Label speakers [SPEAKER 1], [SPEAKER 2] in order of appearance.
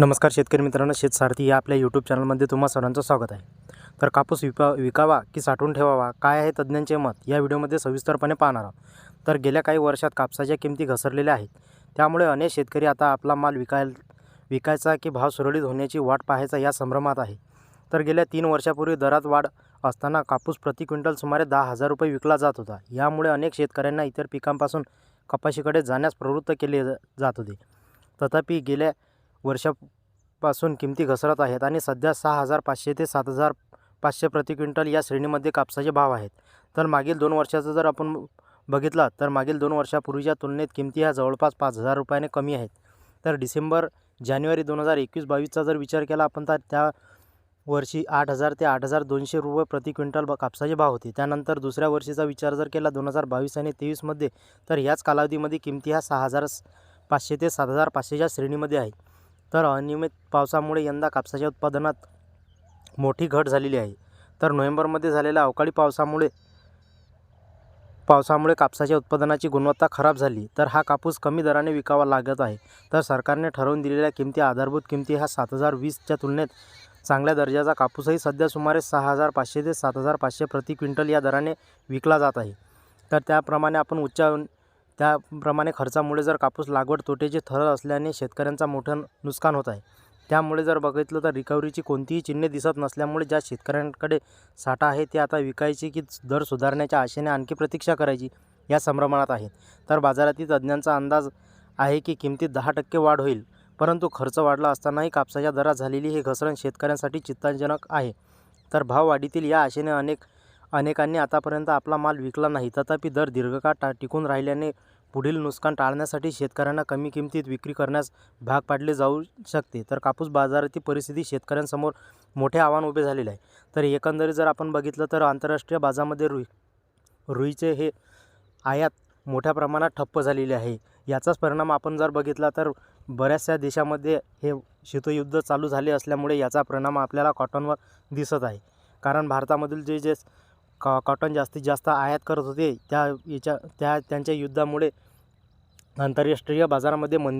[SPEAKER 1] नमस्कार शेतकरी मित्रांनो शेतसारथी या आपल्या यूट्यूब चॅनलमध्ये तुम्हा सर्वांचं स्वागत आहे. तर कापूस विका विकावा की साठवून ठेवावा काय आहे तज्ज्ञांचे मत या व्हिडिओमध्ये सविस्तरपणे पाहणार आहोत. तर गेल्या काही वर्षात कापसाच्या किमती घसरलेल्या आहेत. त्यामुळे अनेक शेतकरी आता आपला माल विकाय विकायचा की भाव सुरळीत होण्याची वाट पाहायचा या संभ्रमात आहे. तर गेल्या तीन वर्षापूर्वी दरात वाढ असताना कापूस प्रति क्विंटल सुमारे दहा हजार रुपये विकला जात होता. यामुळे अनेक शेतकऱ्यांना इतर पिकांपासून कपाशीकडे जाण्यास प्रवृत्त केले जात होते. तथापि गेल्या वर्षापासून किमती घसरत आहेत आणि सध्या सहा हजार पाचशे ते सात हजार पाचशे प्रति क्विंटल या श्रेणीमध्ये कापसाचे भाव आहेत. तर मागील दोन वर्षाचं जर आपण बघितला तर मागील दोन वर्षापूर्वीच्या तुलनेत किमती ह्या जवळपास पाच हजार रुपयाने कमी आहेत. तर डिसेंबर जानेवारी दोन हजार एकवीस बावीसचा जर विचार केला आपण तर त्या वर्षी आठ हजार ते आठ हजार दोनशे रुपये प्रति क्विंटल ब कापसाचे भाव होते. त्यानंतर दुसऱ्या वर्षीचा विचार जर केला दोन हजार बावीस आणि तेवीसमध्ये तर ह्याच कालावधीमध्ये किमती ह्या सहा हजार पाचशे ते सात हजार पाचशेच्या श्रेणीमध्ये आहे तर अनियमित पावसामुळे यंदा कापसाच्या उत्पादनात मोठी घट झालेली आहे. तर नोव्हेंबरमध्ये झालेल्या अवकाळी पावसामुळे पावसामुळे कापसाच्या उत्पादनाची गुणवत्ता खराब झाली. तर हा कापूस कमी दराने विकावा लागत आहे. तर सरकारने ठरवून दिलेल्या किमती आधारभूत किमती ह्या सात हजार वीसच्या तुलनेत चांगल्या दर्जाचा कापूसही सध्या सुमारे सहा हजार पाचशे ते सात हजार पाचशे प्रति क्विंटल या दराने विकला जात आहे. तर त्याप्रमाणे आपण उच्च त्याप्रमाणे खर्चामुळे जर कापूस लागवड तोट्याचे ठरत असल्याने शेतकऱ्यांचा मोठं नुकसान होत आहे. त्यामुळे जर बघितलं तर रिकव्हरीची कोणतीही चिन्हे दिसत नसल्यामुळे ज्या शेतकऱ्यांकडे साठा आहे ते आता विकायची की दर सुधारण्याच्या आशेने आणखी प्रतीक्षा करायची या संभ्रमात आहेत. तर बाजारातील तज्ज्ञांचा अंदाज आहे की किमतीत दहा टक्के वाढ होईल परंतु खर्च वाढला असतानाही कापसाच्या दरात झालेली ही घसरण शेतकऱ्यांसाठी चिंताजनक आहे. तर भाव वाढीतील या आशेने अनेक अनेकांनी आतापर्यंत आपला माल विकला नाही. तथापि दर दीर्घकाळ टा टिकून राहिल्याने पुढील नुकसान टाळण्यासाठी शेतकऱ्यांना कमी किमतीत विक्री करण्यास भाग पाडले जाऊ शकते. तर कापूस बाजारातील परिस्थिती शेतकऱ्यांसमोर मोठे आव्हान उभे झालेले आहे. तर एकंदरीत जर आपण बघितलं तर आंतरराष्ट्रीय बाजारामध्ये रुई रुईचे हे आयात मोठ्या प्रमाणात ठप्प झालेले आहे. याचाच परिणाम आपण जर बघितला तर बऱ्याचशा देशामध्ये हे शीतयुद्ध चालू झाले असल्यामुळे याचा परिणाम आपल्याला कॉटनवर दिसत आहे. कारण भारतामधील जे जे कॉ कॉटन जास्तीत जास्त आयात करत होते त्या याच्या त्या त्यांच्या युद्धामुळे आंतरराष्ट्रीय बाजारामध्ये मंदी